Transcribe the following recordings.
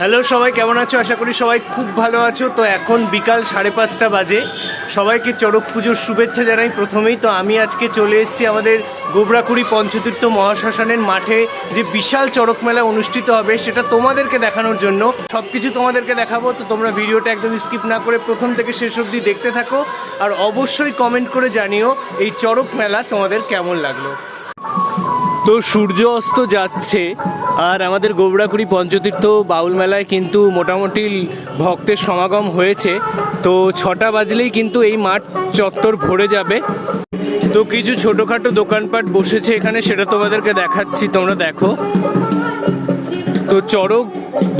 Hello সবাই, কেমন আছো? আশা করি সবাই খুব ভালো আছো। তো এখন বিকাল সাড়ে পাঁচটা বাজে। সবাইকে চড়ক পুজোর শুভেচ্ছা জানাই। প্রথমেই তো আমি আজকে চলে এসেছি আমাদের গোবরাকুড়ি পঞ্চতীর্থ মহাশ্মশানের মাঠে যে বিশাল চড়ক মেলা অনুষ্ঠিত হবে, সেটা তোমাদেরকে দেখানোর জন্য। সব কিছু তোমাদেরকে দেখাবো, তো তোমরা ভিডিওটা একদম স্কিপ না করে প্রথম থেকে শেষ অবধি দেখতে থাকো। আর অবশ্যই কমেন্ট করে জানিও এই চড়ক মেলা তোমাদের কেমন লাগল। তো সূর্য অস্ত যাচ্ছে, আর আমাদের গোবরাকুড়ি পঞ্চতীর্থ বাউল মেলায় কিন্তু মোটামুটি ভক্তের সমাগম হয়েছে। তো ছটা বাজলেই কিন্তু এই মাঠ চত্বর ভরে যাবে। তো কিছু ছোটোখাটো দোকানপাট বসেছে এখানে, সেটা তোমাদেরকে দেখাচ্ছি, তোমরা দেখো। তো চড়ক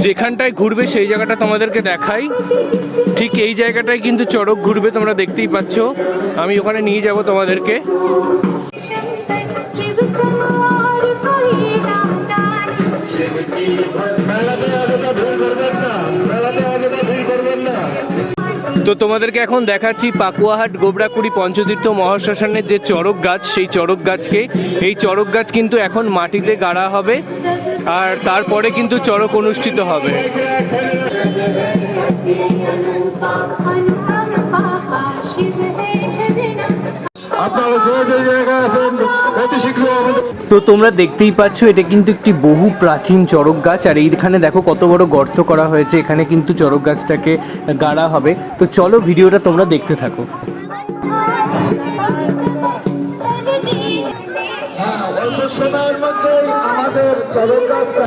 যেখানটায় ঘুরবে সেই জায়গাটা তোমাদেরকে দেখাই। ঠিক এই জায়গাটায় কিন্তু চড়ক ঘুরবে তোমরা দেখতেই পাচ্ছ। আমি ওখানে নিয়ে যাব তোমাদেরকে। তো তোমাদেরকে এখন দেখাচ্ছি পাকুয়াহাট, গোবরাকুড়ি, পঞ্চতীর্থ মহাশ্মশানের যে চড়ক গাছ, সেই চড়ক গাছকে। এই চড়ক গাছ কিন্তু এখন মাটিতে গাড়া হবে আর তারপরে কিন্তু চড়ক অনুষ্ঠিত হবে। আপনারা যে যে জায়গায় আছেন অতি শীঘ্র আমাদের তো তোমরা দেখতেই পাচ্ছ এটা কিন্তু একটি বহু প্রাচীন চড়ক গাছ। আর এইখানে দেখো কত বড় গর্ত করা হয়েছে এখানে কিন্তু চড়ক গাছটাকে গাড়া হবে। তো চলো ভিডিওটা তোমরা দেখতে থাকো। হ্যাঁ অল্প সময়ের মধ্যেই আমাদের রাস্তা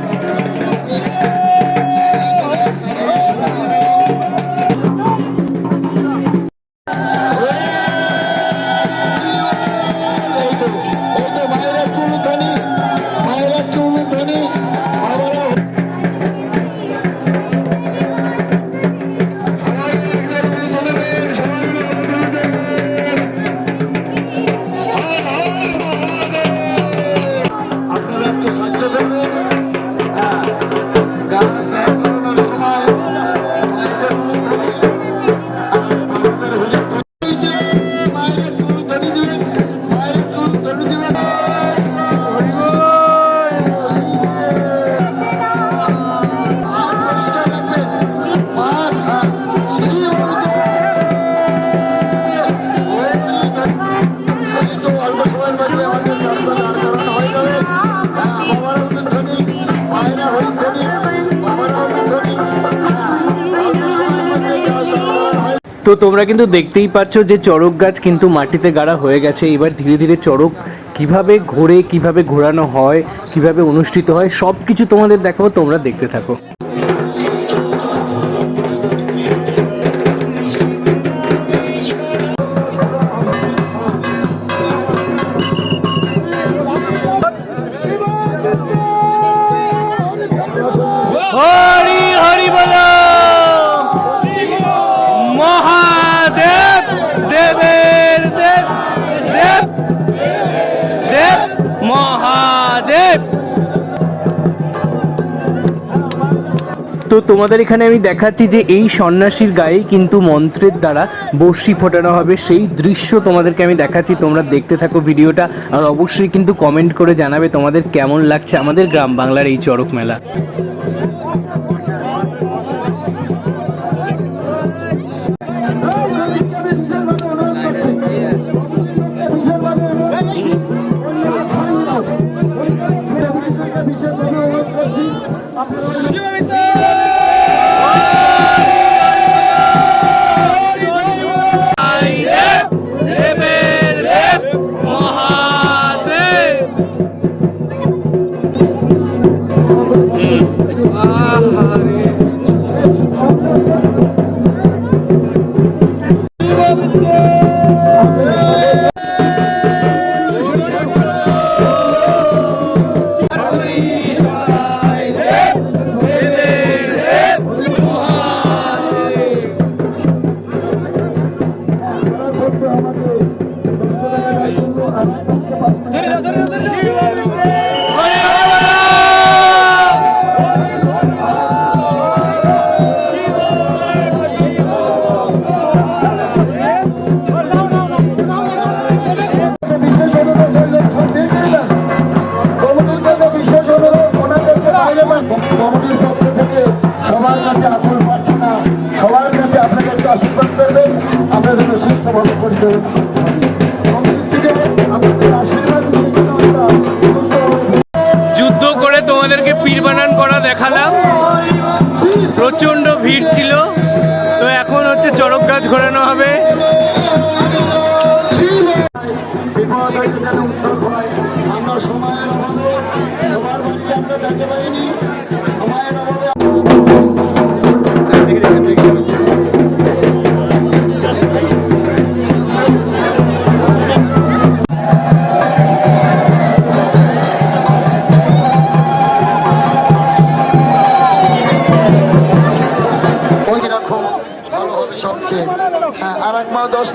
তো তোমরা কিন্তু দেখতেই পাচ্ছ যে চড়ক গাছ কিন্তু মাটিতে গাড়া হয়ে গেছে। এবার ধীরে ধীরে চড়ক কীভাবে ঘোরে, কীভাবে ঘোরানো হয়, কীভাবে অনুষ্ঠিত হয় সব কিছু তোমাদের দেখাবো, তোমরা দেখতে থাকো। তো তোমাদের এখানে আমি দেখাচ্ছি যে এই সন্ন্যাসীর গায়ে কিন্তু মন্ত্রের দ্বারা বর্ষি ফোটানো হবে। সেই দৃশ্য তোমাদেরকে আমি দেখাচ্ছি, তোমরা দেখতে থাকো ভিডিওটা। আর অবশ্যই কিন্তু কমেন্ট করে জানাবে তোমাদের কেমন লাগছে আমাদের গ্রাম বাংলার এই চড়ক মেলা। তোমাদেরকে পীর বানান করা দেখালাম। প্রচণ্ড ভিড় ছিল। তো এখন হচ্ছে চড়ক গাছ ঘোরানো হবে। ভালো হবে সবচেয়ে আর এক একবার দশ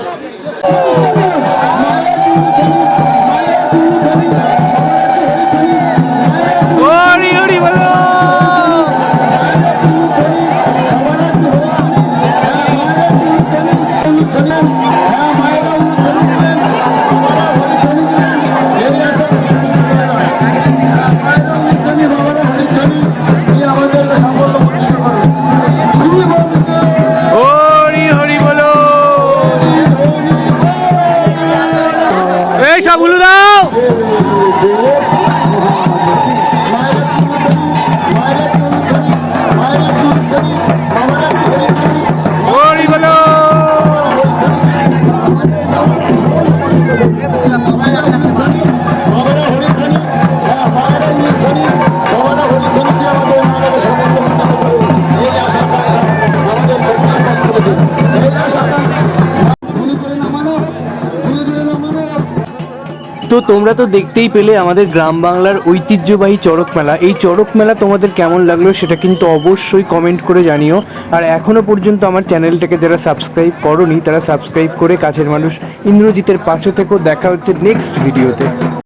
তোমরা তো দেখতেই পেলে আমাদের গ্রাম বাংলার ঐতিহ্যবাহী চড়ক মেলা। এই চড়ক মেলা তোমাদের কেমন লাগল সেটা কিন্তু অবশ্যই কমেন্ট করে জানিও। আর এখনও পর্যন্ত আমার চ্যানেলটাকে যারা সাবস্ক্রাইব করনি, তারা সাবস্ক্রাইব করে কাছের মানুষ ইন্দ্রজিতের পাশে থেকেও দেখা হচ্ছে নেক্সট ভিডিওতে